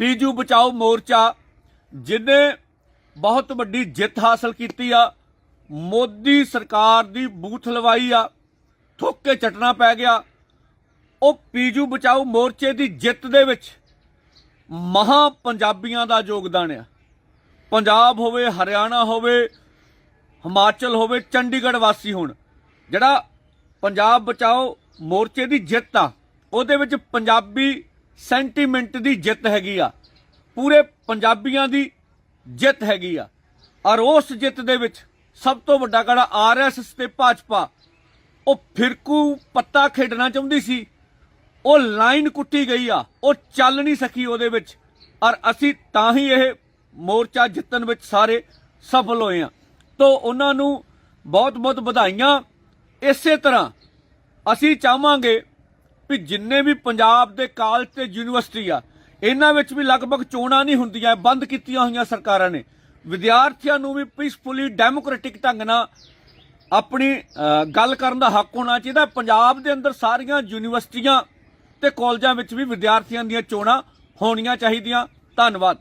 ਪੀਜੂ ਬਚਾਓ ਮੋਰਚਾ, ਜਿਨੇ ਬਹੁਤ ਵੱਡੀ ਜਿੱਤ ਹਾਸਲ ਕੀਤੀ ਆ, ਮੋਦੀ ਸਰਕਾਰ ਦੀ ਬੂਥ ਲਵਾਈ ਆ, ਥੁੱਕ ਕੇ ਚਟਣਾ ਪੈ ਗਿਆ। ਉਹ ਪੀਜੂ ਬਚਾਓ ਮੋਰਚੇ ਦੀ ਜਿੱਤ ਦੇ ਵਿੱਚ ਮਹਾ ਪੰਜਾਬੀਆਂ ਦਾ ਯੋਗਦਾਨ ਆ। ਪੰਜਾਬ ਹੋਵੇ, ਹਰਿਆਣਾ ਹੋਵੇ, ਹਿਮਾਚਲ ਹੋਵੇ, ਚੰਡੀਗੜ੍ਹ ਵਾਸੀ ਹੋਣ। ਜਿਹੜਾ ਪੰਜਾਬ ਬਚਾਓ ਮੋਰਚੇ ਦੀ ਜਿੱਤ ਆ, ਉਹਦੇ ਵਿੱਚ ਪੰਜਾਬੀ ਸੈਂਟੀਮੈਂਟ ਦੀ ਜਿੱਤ ਹੈਗੀ ਆ। ਪੂਰੇ ਪੰਜਾਬੀਆਂ ਦੀ ਜਿੱਤ ਹੈਗੀ ਆ। ਔਰ ਉਸ ਜਿੱਤ ਦੇ ਵਿੱਚ ਸਭ ਤੋਂ ਵੱਡਾ ਗੜਾ ਆਰਐਸਐਸ ਤੇ ਭਾਜਪਾ, ਉਹ ਫਿਰਕੂ ਪੱਤਾ ਖੇਡਣਾ ਚਾਹੁੰਦੀ ਸੀ। ਉਹ ਲਾਈਨ ਕੁੱਟੀ ਗਈ ਆ। ਉਹ ਚੱਲ ਨਹੀਂ ਸਕੀ ਉਹਦੇ ਵਿੱਚ। ਔਰ ਅਸੀਂ ਤਾਂ ਹੀ ਇਹ ਮੋਰਚਾ ਜਿੱਤਣ ਵਿੱਚ ਸਾਰੇ ਸਫਲ ਹੋਏ ਆ। ਤੋਂ ਉਹਨਾਂ ਨੂੰ ਬਹੁਤ-ਬਹੁਤ ਵਧਾਈਆਂ। ਇਸੇ ਤਰ੍ਹਾਂ ਅਸੀਂ ਚਾਹਾਂਗੇ ਵੀ ਜਿੰਨੇ ਵੀ ਪੰਜਾਬ ਦੇ ਕਾਲਜ ਤੇ ਯੂਨੀਵਰਸਿਟੀ ਆ, ਇਹਨਾਂ ਵਿੱਚ ਵੀ ਲਗਭਗ ਚੋਣਾਂ ਨਹੀਂ ਹੁੰਦੀਆਂ ਬੰਦ ਕੀਤੀਆਂ ਹੋਈਆਂ ਸਰਕਾਰਾਂ ਨੇ। ਵਿਦਿਆਰਥੀਆਂ ਨੂੰ ਵੀ ਪੀਸਫੁਲੀ ਡੈਮੋਕ੍ਰੈਟਿਕ ਢੰਗ ਨਾਲ ਆਪਣੀ ਗੱਲ ਕਰਨ ਦਾ ਹੱਕ ਹੋਣਾ ਚਾਹੀਦਾ। ਪੰਜਾਬ ਦੇ ਅੰਦਰ ਸਾਰੀਆਂ ਯੂਨੀਵਰਸਿਟੀਆਂ ਤੇ ਕਾਲਜਾਂ ਵਿੱਚ ਵੀ ਵਿਦਿਆਰਥੀਆਂ ਦੀਆਂ ਚੋਣਾਂ ਹੋਣੀਆਂ ਚਾਹੀਦੀਆਂ। ਧੰਨਵਾਦ।